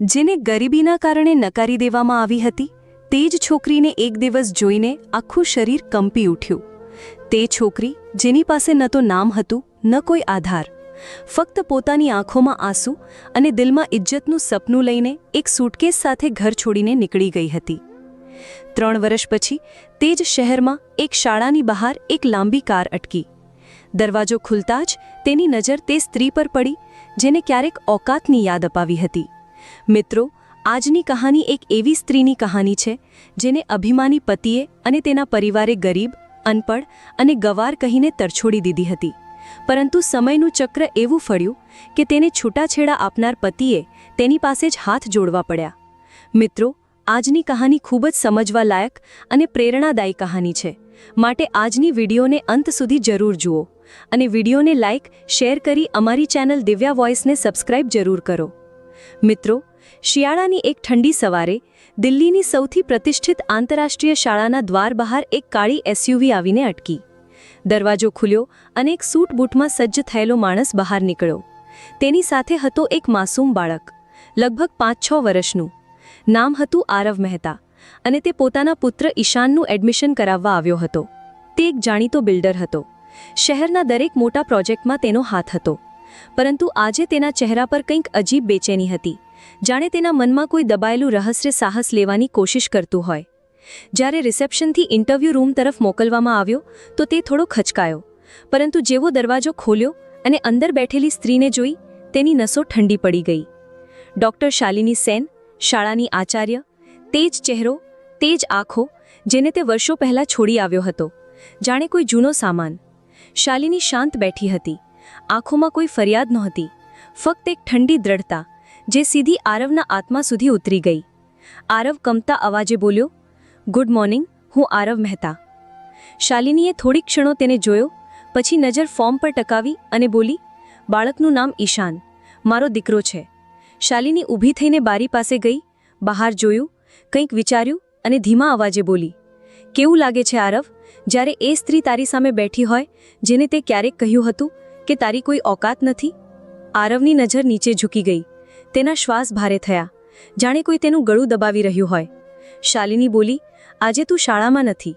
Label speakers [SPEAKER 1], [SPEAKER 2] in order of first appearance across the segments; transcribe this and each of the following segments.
[SPEAKER 1] જેને ગરીબીના કારણે નકારી દેવામાં આવી હતી, તે જ છોકરીને એક દિવસ જોઈને આખું શરીર કંપી ઉઠ્યું. તે છોકરી, જેની પાસે ન તો નામ હતું, ન કોઈ આધાર, ફક્ત પોતાની આંખોમાં આંસુ અને દિલમાં ઇજ્જતનું સપનું લઈને એક સૂટકેસ સાથે ઘર છોડીને નીકળી ગઈ હતી. ત્રણ વર્ષ પછી, તે જ શહેરમાં એક શાળાની બહાર એક લાંબી કાર અટકી. દરવાજો ખુલતા જ તેની નજર તે સ્ત્રી પર પડી, જેને ક્યારેક ઓકાતની યાદ અપાવી હતી. મિત્રો, આજની કહાની એક એવી સ્ત્રીની કહાની છે, જેને અભિમાની પતિએ અને તેના પરિવારે ગરીબ, અનપઢ અને ગવાર કહીને તરછોડી દીધી હતી. પરંતુ સમયનું ચક્ર એવું ફળ્યું કે તેને છૂટાછેડા આપનાર પતિએ તેની પાસે જ હાથ જોડવા પડ્યા. મિત્રો, આજની કહાની ખૂબ જ સમજવા લાયક અને પ્રેરણાદાયી કહાની છે. માટે આજની વિડીયોને અંત સુધી જરૂર જુઓ અને વિડીયોને લાઇક શેર કરી અમારી ચેનલ દિવ્યા વોઇસને સબસ્ક્રાઇબ જરૂર કરો. મિત્રો, શિયાળાની એક ઠંડી સવારે દિલ્હીની સૌથી પ્રતિષ્ઠિત આંતરરાષ્ટ્રીય શાળાના દ્વાર બહાર એક કાળી એસયુવી આવીને અટકી. દરવાજો ખુલ્યો અને એક સૂટ બૂટમાં સજ્જ થયેલો માણસ બહાર નીકળ્યો. તેની સાથે હતો એક માસૂમ બાળક, લગભગ પાંચ છ વર્ષનું. નામ હતું આરવ મહેતા અને તે પોતાના પુત્ર ઈશાનનું એડમિશન કરાવવા આવ્યો હતો. તે એક જાણીતો બિલ્ડર હતો. શહેરના દરેક મોટા પ્રોજેક્ટમાં તેનો હાથ હતો. પરંતુ આજે તેના ચહેરા પર કંઈક અજીબ બેચેની હતી. જાણે તેના મનમાં કોઈ દબાયેલું રહસ્ય સાહસ લેવાની કોશિશ કરતું હોય. જ્યારે રિસેપ્શનથી ઇન્ટરવ્યૂ રૂમ તરફ મોકલવામાં આવ્યો, તો તે થોડો ખચકાયો. પરંતુ જેવો દરવાજો ખોલ્યો અને અંદર બેઠેલી સ્ત્રીને જોઈ, તેની નસો ઠંડી પડી ગઈ. ડૉક્ટર શાલિની સેન, શાળાની આચાર્ય તેજ ચહેરો તેજ આંખો, જેને તે વર્ષો પહેલાં છોડી આવ્યો હતો. જાણે કોઈ જૂનો સામાન. શાલિની શાંત બેઠી હતી. આંખોમાં કોઈ ફરિયાદ નહોતી. ફક્ત એક ઠંડી દ્રઢતા, જે સીધી આરવના આત્મા સુધી ઉતરી ગઈ. આરવ કમતા અવાજે બોલ્યો, ગુડ મોર્નિંગ, હું આરવ મહેતા. શાલિનીએ થોડી ક્ષણો તેને જોયો, પછી નજર ફોર્મ પર ટકાવી અને બોલી, બાળકનું નામ ઈશાન, મારો દીકરો છે. શાલિની ઊભી થઈને બારી પાસે ગઈ, બહાર જોયું, કંઈક વિચાર્યું અને ધીમા અવાજે બોલી, કેવું લાગે છે આરવ? જ્યારે એ સ્ત્રી તારી સામે બેઠી હોય, જેને તે ક્યારેક કહ્યું હતું કે તારી કોઈ ઓકાત નથી? આરવની નજર નીચે ઝૂકી ગઈ. તેના શ્વાસ ભારે થયા. જાણે કોઈ તેનું ગળું દબાવી રહ્યું હોય. શાલિની બોલી, આજે તું શાળામાં નથી.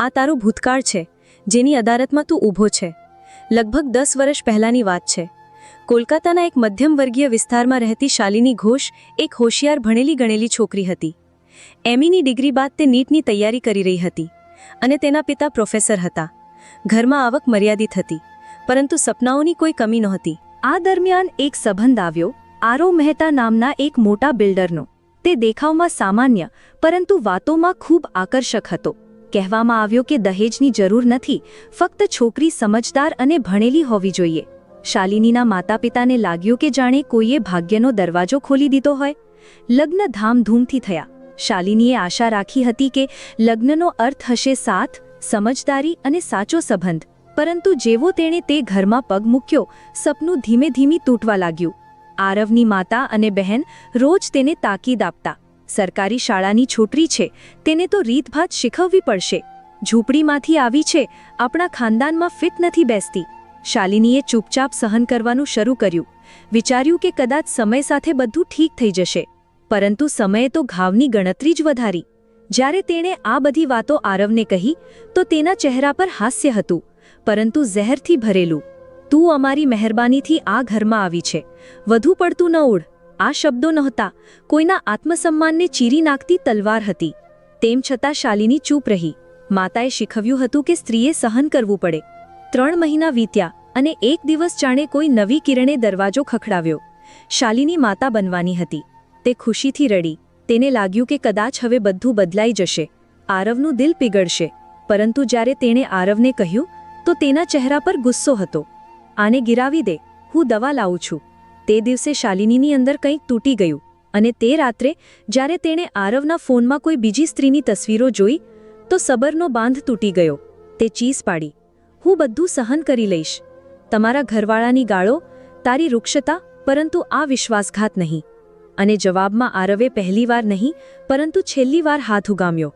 [SPEAKER 1] આ તારો ભૂતકાળ છે, જેની અદાલતમાં તું ઊભો છે. લગભગ દસ વર્ષ પહેલાંની વાત છે. કોલકાતાના એક મધ્યમ વર્ગીય વિસ્તારમાં રહેતી શાલિની ઘોષ એક હોશિયાર ભણેલી ગણેલી છોકરી હતી. એમઈની ડિગ્રી બાદ તે નીટની તૈયારી કરી રહી હતી અને તેના પિતા પ્રોફેસર હતા. ઘરમાં આવક મર્યાદિત હતી. પરંતુ સપનાઓની કોઈ કમી નહોતી. આ દરમિયાન એક સંબંધ આવ્યો આરો મહેતા નામના એક મોટા બિલ્ડરનો. તે દેખાવમાં સામાન્ય, પરંતુ વાતોમાં ખૂબ આકર્ષક હતો. કહેવામાં આવ્યો કે દહેજની જરૂર નથી, ફક્ત છોકરી સમજદાર અને ભણેલી હોવી જોઈએ. શાલિનીના માતા પિતાને લાગ્યું કે જાણે કોઈએ ભાગ્યનો દરવાજો ખોલી દીધો હોય. લગ્ન ધામધૂમથી થયા. શાલિનીએ આશા રાખી હતી કે લગ્નનો અર્થ હશે સાથ, સમજદારી અને સાચો સંબંધ. પરંતુ જેવો તેણે તે ઘરમાં પગ મૂક્યો, સપનું ધીમે ધીમે તૂટવા લાગ્યું. આરવની માતા અને બહેન રોજ તેને તાકીદ આપતા. સરકારી શાળાની છોકરી છે, તેને તો રીતભાત શીખવવી પડશે. ઝૂંપડીમાંથી આવી છે, આપણા ખાનદાનમાં ફિટ નથી બેસતી. શાલિનીએ ચૂપચાપ સહન કરવાનું શરૂ કર્યું. વિચાર્યું કે કદાચ સમય સાથે બધું ઠીક થઈ જશે. પરંતુ સમયે તો ઘાવની ગણતરી જ વધારી. જ્યારે તેણે આ બધી વાતો આરવને કહી, તો તેના ચહેરા પર હાસ્ય હતું. પરંતુ ઝહેરથી ભરેલું. તું અમારી મહેરબાનીથી આ ઘરમાં આવી છે. વધુ પડતું ન ઉડ. આ શબ્દો નહોતા. કોઈના આત્મસન્માનને ચીરી નાખતી તલવાર હતી. તેમ છતાં શાલિની ચૂપ રહી. માતાએ શીખવ્યું હતું કે સ્ત્રીએ સહન કરવું પડે. ત્રણ મહિના વીત્યા અને એક દિવસ જાણે કોઈ નવી કિરણે દરવાજો ખખડાવ્યો. શાલિની માતા બનવાની હતી. તે ખુશીથી રડી. તેને લાગ્યું કે કદાચ હવે બધું બદલાઈ જશે. આરવનું દિલ પીગળશે. પરંતુ જ્યારે તેણે આરવને કહ્યું તો તેના ચહેરા પર ગુસ્સો હતો. આને ગિરાવી દે, હું દવા લાવું છું. તે દિવસે શાલિનીની અંદર કંઈક તૂટી ગયું અને તે રાત્રે, જ્યારે તેણે આરવના ફોનમાં કોઈ બીજી સ્ત્રીની તસવીરો જોઈ, તો સબરનો બાંધ તૂટી ગયો. તે ચીસ પાડી. હું બધું સહન કરી લઈશ. તમારા ઘરવાળાની ગાળો, તારી રૂક્ષતા, પરંતુ આ વિશ્વાસઘાત નહીં. અને જવાબમાં આરવે પહેલીવાર નહીં, પરંતુ છેલ્લી વાર હાથ ઉગામ્યો.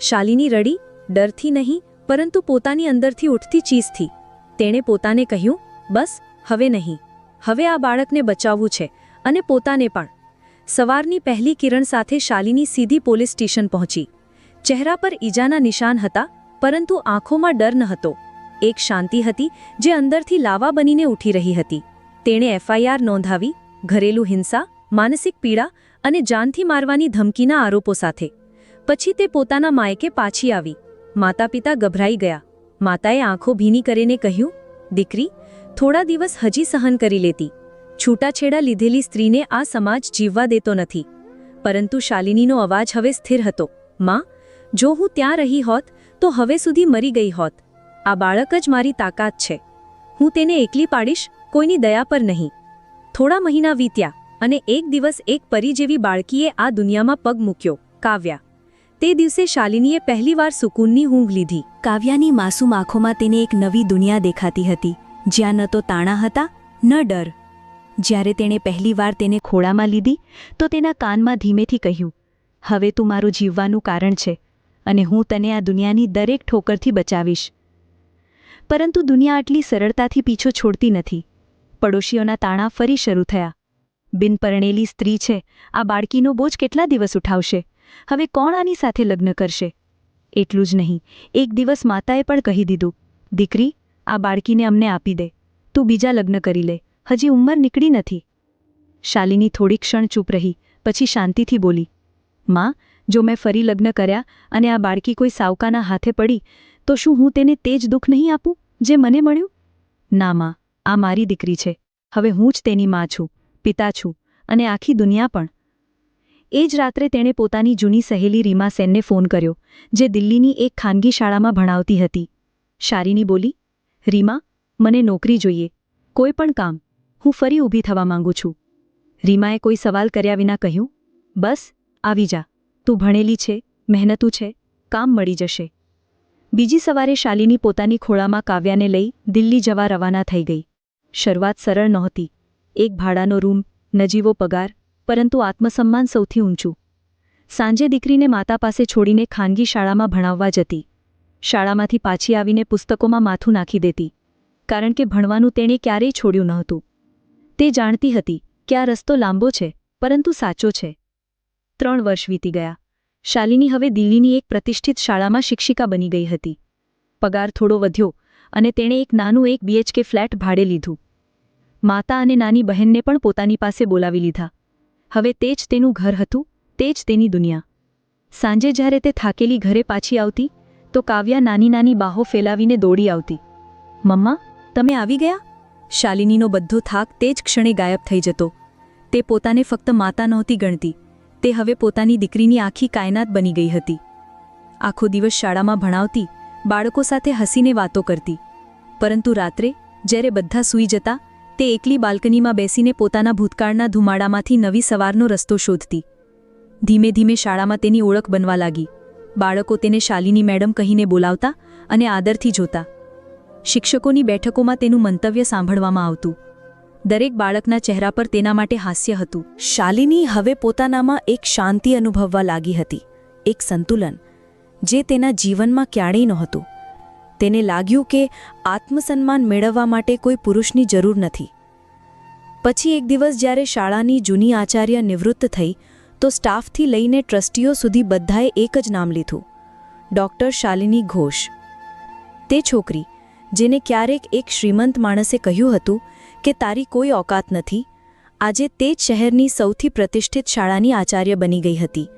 [SPEAKER 1] શાલિની રડી, ડરથી નહીં પરંતુ પોતાની અંદરથી ઉઠતી ચીજથી તેણે પોતાને કહ્યું, બસ, હવે નહીં. હવે આ બાળકને બચાવવું છે અને પોતાને પણ. સવારની પહેલી કિરણ સાથે શાલિની સીધી પોલીસ સ્ટેશન પહોંચી. ચહેરા પર ઈજાના નિશાન હતા, પરંતુ આંખોમાં ડર ન હતો. એક શાંતિ હતી જે અંદરથી લાવા બનીને ઉઠી રહી હતી. તેણે એફઆઈઆર નોંધાવી, ઘરેલું હિંસા, માનસિક પીડા અને જાનથી મારવાની ધમકીના આરોપો સાથે. પછી તે પોતાના માયકે પાછી આવી. માતા પિતા ગભરાઈ ગયા. માતાએ આંખો ભીની કરીને કહ્યું, દીકરી, થોડા દિવસ હજી સહન કરી લેતી. છૂટાછેડા લીધેલી સ્ત્રીને આ સમાજ જીવવા દેતો નથી. પરંતુ શાલિનીનો અવાજ હવે સ્થિર હતો. માં, જો હું ત્યાં રહી હોત, તો હવે સુધી મરી ગઈ હોત. આ બાળક જ મારી તાકાત છે. હું તેને એકલી પાડીશ, કોઈની દયા પર નહીં. થોડા મહિના વીત્યા અને એક દિવસ એક પરી જેવી બાળકીએ આ દુનિયામાં પગ મૂક્યો. કાવ્યા તે દિવસે શાલિનીએ પહેલીવાર સુકૂનની ઊંઘ લીધી. કાવ્યાની માસૂમ આંખોમાં તેને એક નવી દુનિયા દેખાતી હતી. જ્યાં ન તો તાણા હતા, ન ડર. જ્યારે તેણે પહેલીવાર તેને ખોળામાં લીધી, તો તેના કાનમાં ધીમેથી કહ્યું, હવે તું મારું જીવવાનું કારણ છે, અને હું તને આ દુનિયાની દરેક ઠોકરથી બચાવીશ. પરંતુ દુનિયા આટલી સરળતાથી પીછો છોડતી નથી. પડોશીઓના તાણા ફરી શરૂ થયા. બિનપરણેલી સ્ત્રી છે. આ બાળકીનો બોજ કેટલા દિવસ ઉઠાવશે? હવે કોણ આની સાથે લગ્ન કરશે? એટલું જ નહીં. એક દિવસ માતાએ પણ કહી દીધું, દીકરી, આ બાળકીને અમને આપી દે. તું બીજા લગ્ન કરી લે. હજી ઉંમર નીકળી નથી. શાલિની થોડી ક્ષણ ચૂપ રહી, પછી શાંતિથી બોલી, માં, જો મેં ફરી લગ્ન કર્યા અને આ બાળકી કોઈ સાવકાના હાથે પડી, તો શું હું તેને તે જ દુઃખ નહીં આપું, જે મને મળ્યું? ના, માં. આ મારી દીકરી છે. હવે હું જ તેની માં છું, પિતા છું અને આખી દુનિયા પણ. એ જ રાત્રે તેણે પોતાની જૂની સહેલી રીમા સેનને ફોન કર્યો, જે દિલ્હીની એક ખાનગી શાળામાં ભણાવતી હતી. શારીની બોલી, રીમા, મને નોકરી જોઈએ. કોઈ પણ કામ. હું ફરી ઊભી થવા માંગુ છું. રીમાએ કોઈ સવાલ કર્યા વિના કહ્યું, બસ, આવી જા. તું ભણેલી છે, મહેનતું છે, કામ મળી જશે. બીજી સવારે શાલિની પોતાની ખોળામાં કાવ્યાને લઈ દિલ્હી જવા રવાના થઈ ગઈ. શરૂઆત સરળ નહોતી. એક ભાડાનો રૂમ, નજીવો પગાર પરંતુ આત્મસન્માન સૌથી ઊંચું. સાંજે દીકરીને માતા પાસે છોડીને ખાનગી શાળામાં ભણાવવા જતી. શાળામાંથી પાછી આવીને પુસ્તકોમાં માથું નાખી દેતી, કારણ કે ભણવાનું તેણે ક્યારેય છોડ્યું નહોતું તે જાણતી હતી કે આ રસ્તો લાંબો છે, પરંતુ સાચો છે. ત્રણ વર્ષ વીતી ગયા. શાલિની હવે દિલ્હીની એક પ્રતિષ્ઠિત શાળામાં શિક્ષિકા બની ગઈ હતી. પગાર થોડો વધ્યો અને તેણે એક નાનું એક બીએચકે ફ્લેટ ભાડે લીધું. માતા અને નાની બહેનને પણ પોતાની પાસે બોલાવી લીધા. હવે તે જ તેનું ઘર હતું, તે જ તેની દુનિયા. સાંજે જ્યારે તે થાકેલી ઘરે પાછી આવતી, તો કાવ્યા નાની નાની બાહો ફેલાવીને દોડી આવતી. મમ્મા, તમે આવી ગયા? શાલિનીનો બધો થાક તે જ ક્ષણે ગાયબ થઈ જતો. તે પોતાને ફક્ત માતા નહોતી ગણતી, તે હવે પોતાની દીકરીની આખી કાયનાત બની ગઈ હતી. આખો દિવસ શાળામાં ભણાવતી, બાળકો સાથે હસીને વાતો કરતી. પરંતુ રાત્રે, જ્યારે બધા સૂઈ જતા તે એકલી બાલ્કનીમાં બેસીને પોતાના ભૂતકાળના ધુમાડામાંથી નવી સવારનો રસ્તો શોધતી. ધીમે ધીમે શાળામાં તેની ઓળખ બનવા લાગી. બાળકો તેને શાલિની મેડમ કહીને બોલાવતા અને આદરથી જોતા. શિક્ષકોની બેઠકોમાં તેનું મંતવ્ય સાંભળવામાં આવતું. દરેક બાળકના ચહેરા પર તેના માટે હાસ્ય હતું. શાલિની હવે પોતાનામાં એક શાંતિ અનુભવવા લાગી હતી, એક સંતુલન, જે તેના જીવનમાં ક્યારેય નહોતું. તેને લાગ્યું કે આત્મસન્માન મેળવવા માટે કોઈ પુરુષની જરૂર નથી. પછી એક દિવસ જ્યારે શાળાની જૂની આચાર્ય નિવૃત્ત થઈ, તો સ્ટાફથી લઈને ટ્રસ્ટીઓ સુધી બધાએ એક જ નામ લીધું, ડૉક્ટર શાલિની ઘોષ. તે છોકરી, જેને ક્યારેક એક શ્રીમંત માણસે કહ્યું હતું કે તારી કોઈ ઓકાત નથી, આજે તે જ શહેરની સૌથી પ્રતિષ્ઠિત શાળાની આચાર્ય બની ગઈ હતી.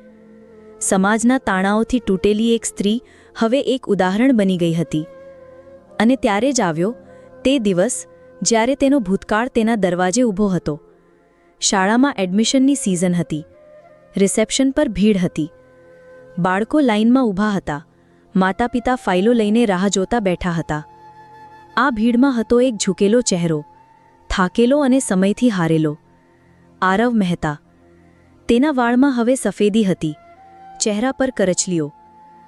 [SPEAKER 1] સમાજના તાણાઓથી તૂટેલી એક સ્ત્રી હવે એક ઉદાહરણ બની ગઈ હતી. અને ત્યારે જ આવ્યો તે દિવસ જ્યારે તેનો ભૂતકાળ તેના દરવાજે ઊભો હતો. શાળામાં એડમિશનની સિઝન હતી. રિસેપ્શન પર ભીડ હતી. બાળકો લાઇનમાં ઊભા હતા. માતા પિતા ફાઇલો લઈને રાહ જોતા બેઠા હતા. આ ભીડમાં હતો એક ઝૂકેલો ચહેરો. થાકેલો અને સમયથી હારેલો. આરવ મહેતા. તેના વાળમાં હવે સફેદી હતી. ચહેરા પર કરચલીઓ.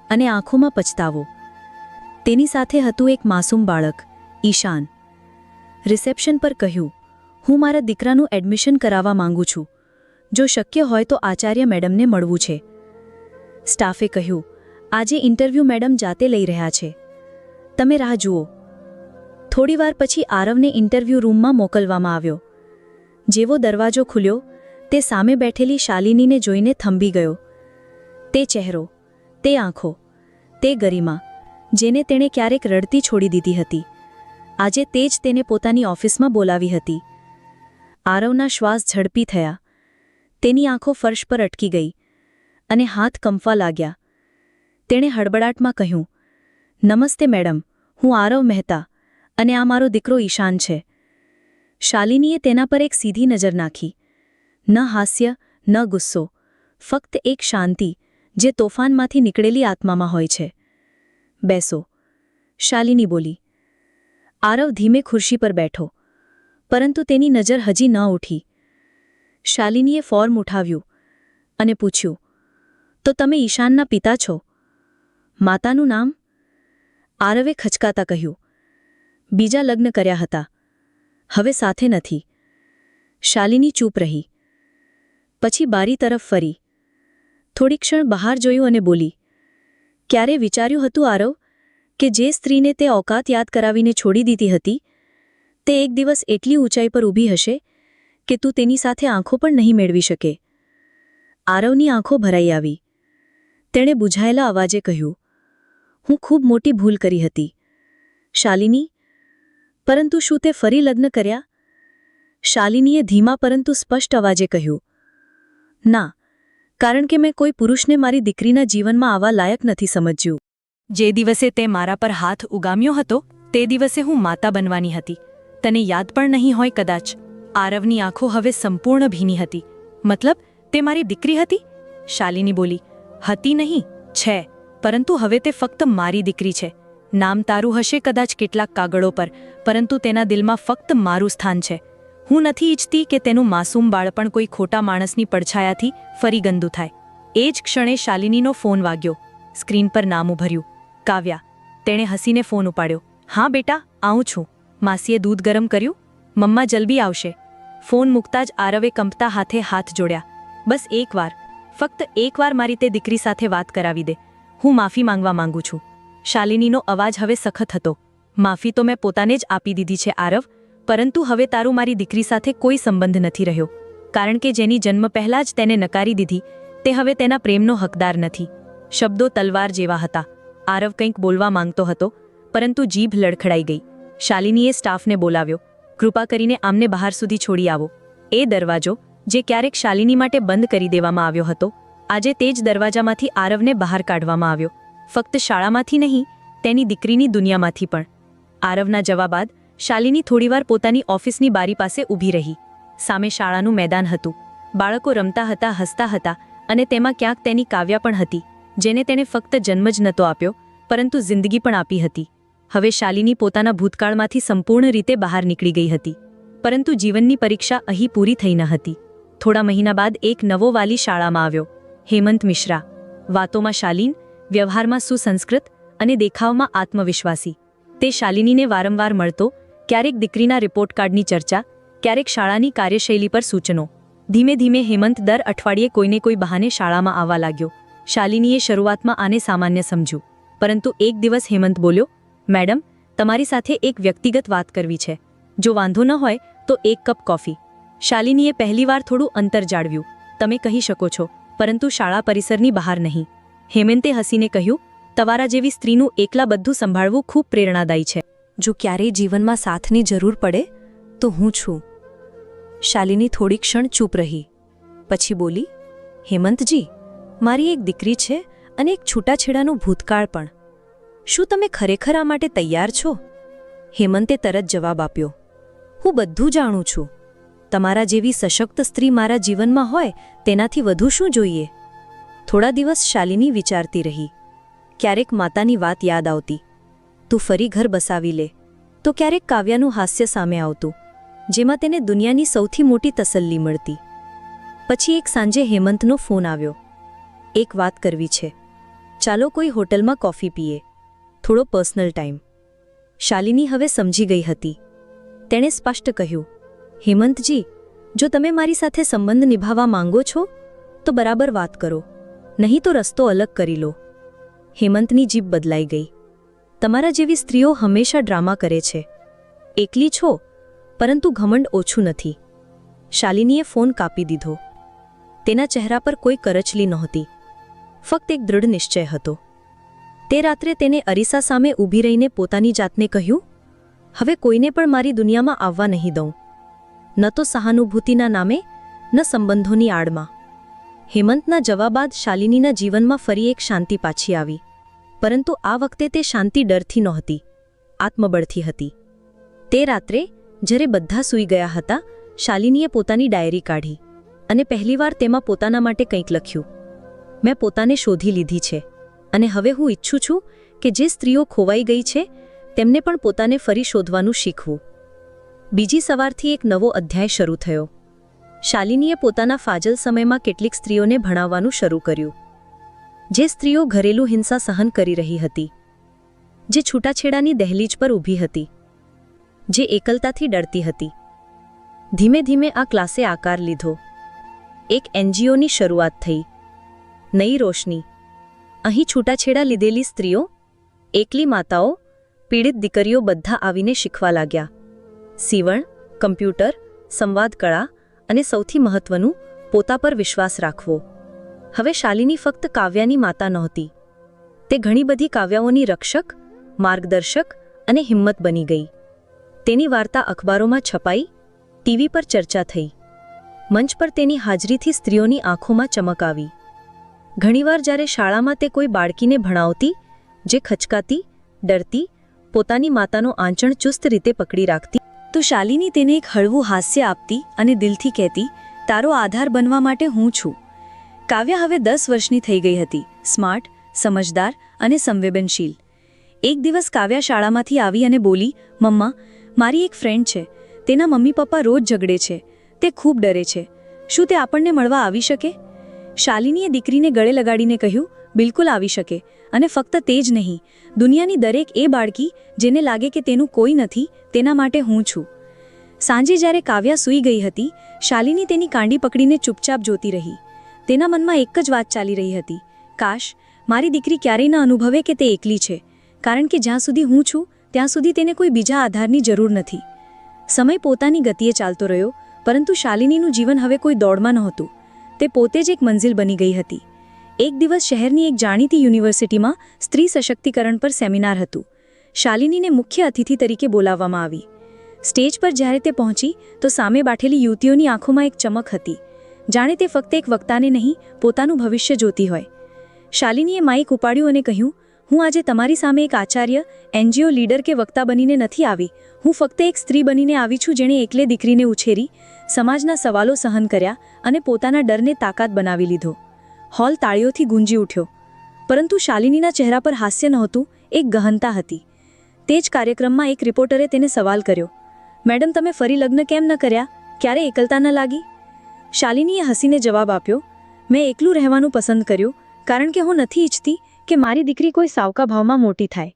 [SPEAKER 1] અને આંખોમાં પછતાવો. તેની સાથે હતું એક માસૂમ બાળક, ઈશાન. રિસેપ્શન પર કહ્યું, હું મારા દીકરાનું એડમિશન કરાવવા માંગુ છું. જો શક્ય હોય તો આચાર્ય મેડમને મળવું છે. સ્ટાફે કહ્યું, આજે ઇન્ટરવ્યૂ મેડમ જાતે લઈ રહ્યા છે. તમે રાહ જુઓ. થોડીવાર પછી આરવને ઇન્ટરવ્યૂ રૂમમાં મોકલવામાં આવ્યો. જેવો દરવાજો ખુલ્યો,
[SPEAKER 2] તે સામે બેઠેલી શાલિનીને જોઈને થંભી ગયો. તે ચહેરો તે આંખો, તે ગરિમા, જેને તેણે ક્યારેક રડતી છોડી દીધી હતી. આજે તે જ તેને પોતાની ઓફિસમાં બોલાવી હતી. આરવના શ્વાસ ઝડપી થયા. તેની આંખો ફર્શ પર અટકી ગઈ અને હાથ કંફવા લાગ્યા. તેણે હડબડાટમાં કહ્યું, નમસ્તે મેડમ, હું આરવ મહેતા અને આ મારો દીકરો ઈશાન છે. શાલિનીએ તેના પર એક સીધી નજર નાખી. ન હાસ્ય, ન ગુસ્સો, ફક્ત એક શાંતિ જે તોફાનમાંથી નીકળેલી આત્મામાં હોય છે. બેસો. શાલિની બોલી, આરવ ધીમે ખુરશી પર બેઠો, પરંતુ તેની નજર હજી ન ઉઠી. શાલિનીએ ફોર્મ ઉઠાવ્યું અને પૂછ્યું, તો તમે ઈશાનના પિતા છો? માતાનું નામ? આરવે ખચકાતા કહ્યું, બીજા લગ્ન કર્યા હતા. હવે સાથે નથી. શાલિની ચૂપ રહી. પછી બારી તરફ ફરી. થોડી ક્ષણ બહાર જોયું અને બોલી, ક્યારે વિચાર્યું હતું આરવ, કે જે સ્ત્રીને તે ઓકાત યાદ કરાવીને છોડી દીધી હતી, તે એક દિવસ એટલી ઊંચાઈ પર ઊભી હશે, કે તું તેની સાથે આંખો પણ નહીં મેળવી શકે. આરવની આંખો ભરાઈ આવી. તેણે બુઝાયેલા અવાજે કહ્યું, હું ખૂબ મોટી ભૂલ કરી હતી. શાલિની, પરંતુ શું તે ફરી લગ્ન કર્યા? શાલિનીએ ધીમા પરંતુ સ્પષ્ટ અવાજે કહ્યું, ના કારણ કે મેં કોઈ પુરુષને મારી દીકરીના જીવનમાં આવવા લાયક નથી સમજ્યું.
[SPEAKER 1] જે દિવસે તે મારા પર હાથ ઉગામ્યો હતો, તે દિવસે હું માતા બનવાની હતી. તને યાદ પણ નહીં હોય કદાચ. આરવની આંખો હવે સંપૂર્ણ ભીની હતી. મતલબ, તે મારી દીકરી હતી? શાલિની બોલી, હતી નહીં, છે. પરંતુ હવે તે ફક્ત મારી દીકરી છે. નામ તારું હશે કદાચ કેટલાક કાગળો પર, પરંતુ તેના દિલમાં ફક્ત મારું સ્થાન છે. હું નથી ઈચ્છતી કે તેનું માસૂમ બાળપણ કોઈ ખોટા માણસની પડછાયાથી ફરી ગંદુ થાય. એ જ ક્ષણે શાલિનીનો ફોન વાગ્યો. સ્ક્રીન પર નામ ઉભર્યું. કાવ્યા. તેણે હસીને ફોન ઉપાડ્યો. હા, બેટા, આવું છું. માસીએ દૂધ ગરમ કર્યું? મમ્મા જલ્દી આવશે. ફોન મૂકતા જ આરવે કંપતા હાથે હાથ જોડ્યા. બસ એકવાર. ફક્ત એકવાર મારી તે દીકરી સાથે વાત કરાવી દે. હું માફી માંગવા માંગુ છું. શાલિનીનો અવાજ હવે સખત હતો. માફી તો મેં પોતાને જ આપી દીધી છે, આરવ. પરંતુ હવે તારો મારી દીકરી સાથે કોઈ સંબંધ નથી રહ્યો, કારણ કે જેની જન્મ પહેલાં જ તેને નકારી દીધી, તે હવે તેના પ્રેમનો હકદાર નથી. શબ્દો તલવાર જેવા હતા. આરવ કંઈક બોલવા માંગતો હતો, પરંતુ જીભ લડખડાઈ ગઈ. શાલિનીએ સ્ટાફને બોલાવ્યો, કૃપા કરીને આમને બહાર સુધી છોડી આવો. એ દરવાજો, જે ક્યારેક શાલિની માટે બંધ કરી દેવામાં આવ્યો હતો, આજે તે જ દરવાજામાંથી આરવને બહાર કાઢવામાં આવ્યો. ફક્ત શાળામાંથી નહીં, તેની દીકરીની દુનિયામાંથી પણ. આરવના જવાબ બાદ શાલિની થોડીવાર પોતાની ઓફિસની બારી પાસે ઊભી રહી. સામે શાળાનું મેદાન હતું. બાળકો રમતા હતા, હસતા હતા અને તેમાં ક્યાંક તેની કાવ્યા પણ હતી, જેને તેણે ફક્ત જન્મ જ નહોતો આપ્યો, પરંતુ જિંદગી પણ આપી હતી. હવે શાલિની પોતાના ભૂતકાળમાંથી સંપૂર્ણ રીતે બહાર નીકળી ગઈ હતી. પરંતુ જીવનની પરીક્ષા અહીં પૂરી થઈ ન હતી. થોડા મહિના બાદ એક નવો વાલી શાળામાં આવ્યો. હેમંત મિશ્રા. વાતોમાં શાલિન, વ્યવહારમાં સુસંસ્કૃત અને દેખાવમાં આત્મવિશ્વાસી. તે શાલિનીને વારંવાર મળતો ક્યારેક દીકરીના રિપોર્ટ કાર્ડની ચર્ચા, ક્યારેક શાળાની કાર્યશૈલી પર સૂચનો. ધીમે ધીમે હેમંત દર અઠવાડિયે કોઈને કોઈ બહાને શાળામાં આવવા લાગ્યો. શાલિનીએ શરૂઆતમાં આને સામાન્ય સમજ્યું. પરંતુ એક દિવસ હેમંત બોલ્યો, મેડમ, તમારી સાથે એક વ્યક્તિગત વાત કરવી છે. જો વાંધો ન હોય, તો એક કપ કોફી. શાલિનીએ પહેલીવાર થોડું અંતર જાળવ્યું. તમે કહી શકો છો, પરંતુ શાળા પરિસરની બહાર નહીં. હેમંતે હસીને કહ્યું, તમારા જેવી સ્ત્રીનું એકલા બધું સંભાળવું ખૂબ પ્રેરણાદાયી છે. જો ક્યારેય જીવનમાં સાથની જરૂર પડે, તો હું છું. શાલિની થોડી ક્ષણ ચૂપ રહી. પછી બોલી, હેમંતજી, મારી એક દીકરી છે અને એક છૂટાછેડાનું ભૂતકાળ પણ. શું તમે ખરેખર આ માટે તૈયાર છો? હેમંતે તરત જવાબ આપ્યો, હું બધું જાણું છું. તમારા જેવી સશક્ત સ્ત્રી મારા જીવનમાં હોય, તેનાથી વધુ શું જોઈએ? થોડા દિવસ શાલિની વિચારતી રહી. ક્યારેક માતાની વાત યાદ આવતી. તું ફરી ઘર બસાવી લે. તો ક્યારેક કાવ્યાનું હાસ્ય સામે આવતું, જેમાં તેને દુનિયાની સૌથી મોટી તસલ્લી મળતી. પછી એક સાંજે હેમંતનો ફોન આવ્યો. એક વાત કરવી છે. ચાલો કોઈ હોટલમાં કોફી પીએ. થોડો પર્સનલ ટાઈમ. શાલિની હવે સમજી ગઈ હતી. તેણે સ્પષ્ટ કહ્યું, હેમંતજી, જો તમે મારી સાથે સંબંધ નિભાવવા માંગો છો, તો બરાબર વાત કરો. નહીં તો રસ્તો અલગ કરી લો. હેમંતની જીભ બદલાઈ ગઈ. તમારા જેવી સ્ત્રીઓ હંમેશા ડ્રામા કરે છે. એકલી છો, પરંતુ ઘમંડ ઓછું નથી. શાલિનીએ ફોન કાપી દીધો.
[SPEAKER 2] તેના ચહેરા પર કોઈ કરચલી નહોતી. ફક્ત એક દૃઢ નિશ્ચય હતો. તે રાત્રે તેને અરીસા સામે ઊભી રહીને પોતાની જાતને કહ્યું, હવે કોઈને પણ મારી દુનિયામાં આવવા નહીં દઉં. ન તો સહાનુભૂતિના નામે, ન સંબંધોની આડમાં. હેમંતના જવાબ બાદ શાલિનીના જીવનમાં ફરી એક શાંતિ પાછી આવી. પરંતુ આ વખતે તે શાંતિ ડરથી નહોતી, આત્મબળથી હતી. તે રાત્રે, જ્યારે બધા સૂઈ ગયા હતા, શાલિનીએ પોતાની ડાયરી કાઢી અને પહેલીવાર તેમાં પોતાના માટે કંઈક લખ્યું. મેં પોતાને શોધી લીધી છે અને હવે હું ઈચ્છું છું કે જે સ્ત્રીઓ ખોવાઈ ગઈ છે, તેમને પણ પોતાને ફરી શોધવાનું શીખવું. બીજી સવારથી એક નવો અધ્યાય શરૂ થયો. શાલિનીએ પોતાના ફાજલ સમયમાં કેટલીક સ્ત્રીઓને ભણાવવાનું શરૂ કર્યું. જે સ્ત્રીઓ ઘરેલું હિંસા સહન કરી રહી હતી, જે છૂટાછેડાની દહેલીજ પર ઊભી હતી, જે એકલતાથી ડરતી હતી. ધીમે ધીમે આ ક્લાસે આકાર લીધો. એક એનજીઓની શરૂઆત થઈ. નઈ રોશની. અહીં છૂટાછેડા લીધેલી સ્ત્રીઓ, એકલી માતાઓ, પીડિત દીકરીઓ બધા આવીને શીખવા લાગ્યા. સીવણ, કમ્પ્યુટર, સંવાદ કળા અને સૌથી મહત્વનું, પોતા પર વિશ્વાસ રાખવો. હવે શાલિની ફક્ત કાવ્યાની માતા નહોતી. તે ઘણી બધી કાવ્યાઓની રક્ષક, માર્ગદર્શક અને હિંમત બની ગઈ. તેની વાર્તા અખબારોમાં છપાઈ, ટીવી પર ચર્ચા થઈ. મંચ પર તેની હાજરીથી સ્ત્રીઓની આંખોમાં ચમક આવી. ઘણીવાર જ્યારે શાળામાં તે કોઈ બાળકીને ભણાવતી, જે ખચકાતી, ડરતી, પોતાની માતાનો આંચણ ચુસ્ત રીતે પકડી રાખતી,
[SPEAKER 1] તો શાલિની તેને એક હળવું હાસ્ય આપતી અને દિલથી કહેતી, તારો આધાર બનવા માટે હું છું. કાવ્યા હવે દસ વર્ષની થઈ ગઈ હતી. સ્માર્ટ, સમજદાર અને સંવેદનશીલ. એક દિવસ કાવ્યા શાળામાંથી આવી અને બોલી, મમ્મા, મારી એક ફ્રેન્ડ છે. તેના મમ્મી પપ્પા રોજ ઝઘડે છે. તે ખૂબ ડરે છે. શું તે આપણને મળવા આવી શકે? શાલિનીએ દીકરીને ગળે લગાડીને કહ્યું, બિલકુલ આવી શકે. અને ફક્ત તે જ નહીં. દુનિયાની દરેક એ બાળકી જેને લાગે કે તેનું કોઈ નથી, તેના માટે હું છું. સાંજે જ્યારે કાવ્યા સૂઈ ગઈ હતી, શાલિની તેની કાંડી પકડીને ચૂપચાપ જોતી રહી. તેના મનમાં એક જ વાત ચાલી રહી હતી. કાશ, મારી દીકરી ક્યારેય ન અનુભવે કે તે એકલી છે, કારણ કે જ્યાં સુધી હું છું, ત્યાં સુધી તેને કોઈ બીજા આધારની જરૂર નથી. સમય પોતાની ગતિએ ચાલતો રહ્યો, પરંતુ શાલિનીનું જીવન હવે કોઈ દોડમાં નહોતું. તે પોતે જ એક મંઝિલ બની ગઈ હતી. એક દિવસ શહેરની એક જાણીતી યુનિવર્સિટીમાં સ્ત્રી સશક્તિકરણ પર સેમિનાર હતું. શાલિનીને મુખ્ય અતિથિ તરીકે બોલાવવામાં આવી. સ્ટેજ પર જ્યારે તે પહોંચી, તો સામે બાઠેલી યુવતીઓની આંખોમાં એક ચમક હતી. જાણે તે ફક્ત એક વક્તાને નહીં, પોતાનું ભવિષ્ય જોતી હોય. શાલિનીએ માઇક ઉપાડ્યું અને કહ્યું, હું આજે તમારી સામે એક આચાર્ય, એનજીઓ લીડર કે વક્તા બનીને નથી આવી. હું ફક્ત એક સ્ત્રી બનીને આવી છું જેણે એકલે દીકરીને ઉછેરી, સમાજના સવાલો સહન કર્યા અને પોતાના ડરને તાકાત બનાવી લીધો. હોલ તાળીઓથી ગુંજી ઉઠ્યો. પરંતુ શાલિનીના ચહેરા પર હાસ્ય નહોતું, એક ગહનતા હતી. તે જ કાર્યક્રમમાં એક રિપોર્ટરે તેને સવાલ કર્યો, મેડમ, તમે ફરી લગ્ન કેમ ન કર્યા? ક્યારે એકલતા ન લાગી? શાલિનીએ હસીને જવાબ આપ્યો, મેં એકલું રહેવાનું પસંદ કર્યું, કારણ કે હું નથી ઈચ્છતી કે મારી દીકરી કોઈ સાવકા ભાવમાં મોટી થાય.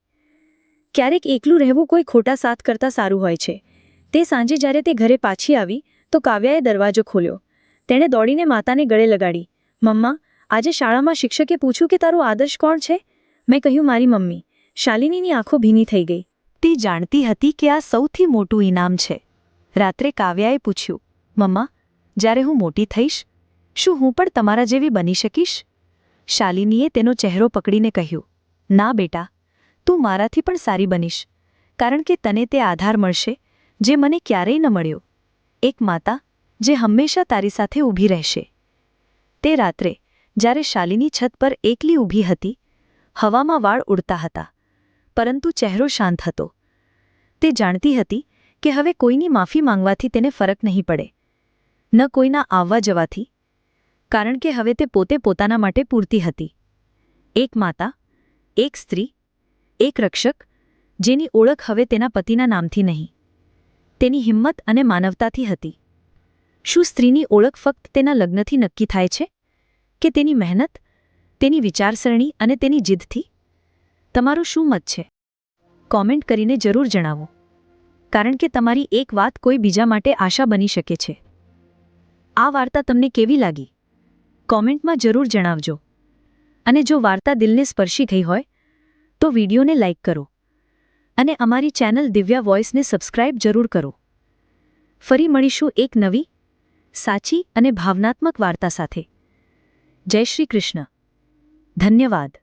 [SPEAKER 1] ક્યારેક એકલું રહેવું કોઈ ખોટા સાથ કરતાં સારું હોય છે. તે સાંજે જ્યારે તે ઘરે પાછી આવી, તો કાવ્યાએ દરવાજો ખોલ્યો. તેણે દોડીને માતાને ગળે લગાડી, મમ્મા, આજે શાળામાં શિક્ષકે પૂછ્યું કે તારો આદર્શ કોણ છે? મેં કહ્યું, મારી મમ્મી. શાલિનીની આંખો ભીની થઈ ગઈ. તે જાણતી હતી કે આ સૌથી મોટું ઇનામ છે. રાત્રે કાવ્યાએ પૂછ્યું, મમ્મા જ્યારે હું મોટી થઈશ, શું હું પણ તમારા જેવી બની શકીશ? શાલિનીએ તેનો ચહેરો પકડીને કહ્યું, ના બેટા, તું મારાથી પણ સારી બનીશ, કારણ કે તને તે આધાર મળશે જે મને ક્યારેય ન મળ્યો. એક માતા જે હંમેશા તારી સાથે ઊભી રહેશે. તે રાત્રે, જ્યારે શાલિની છત પર એકલી ઊભી હતી, હવામાં વાળ ઉડતા હતા, પરંતુ ચહેરો શાંત હતો. તે જાણતી હતી કે હવે કોઈની માફી માંગવાથી તેને ફરક નહીં પડે. ન કોઈના આવવા જવાથી, કારણ કે હવે તે પોતે પોતાના માટે પૂરતી હતી. એક માતા, એક સ્ત્રી, એક રક્ષક, જેની ઓળખ હવે તેના પતિના નામથી નહીં. તેની હિંમત અને માનવતાથી હતી. શું સ્ત્રીની ઓળખ ફક્ત તેના લગ્નથી નક્કી થાય છે? કે તેની મહેનત, તેની વિચારસરણી અને તેની જીદથી? તમારું શું મત છે? કોમેન્ટ કરીને જરૂર જણાવો. કારણ કે તમારી એક વાત કોઈ બીજા માટે આશા બની શકે છે. આ વાર્તા તમને કેવી લાગી? કોમેન્ટમાં જરૂર જણાવજો. અને જો વાર્તા દિલને સ્પર્શી ગઈ હોય, તો વિડીયોને લાઇક કરો. અને અમારી ચેનલ દિવ્યા વોઇસને સબસ્ક્રાઇબ જરૂર કરો. ફરી મળીશું એક નવી, સાચી અને ભાવનાત્મક વાર્તા સાથે.
[SPEAKER 2] જય શ્રી કૃષ્ણ. ધન્યવાદ.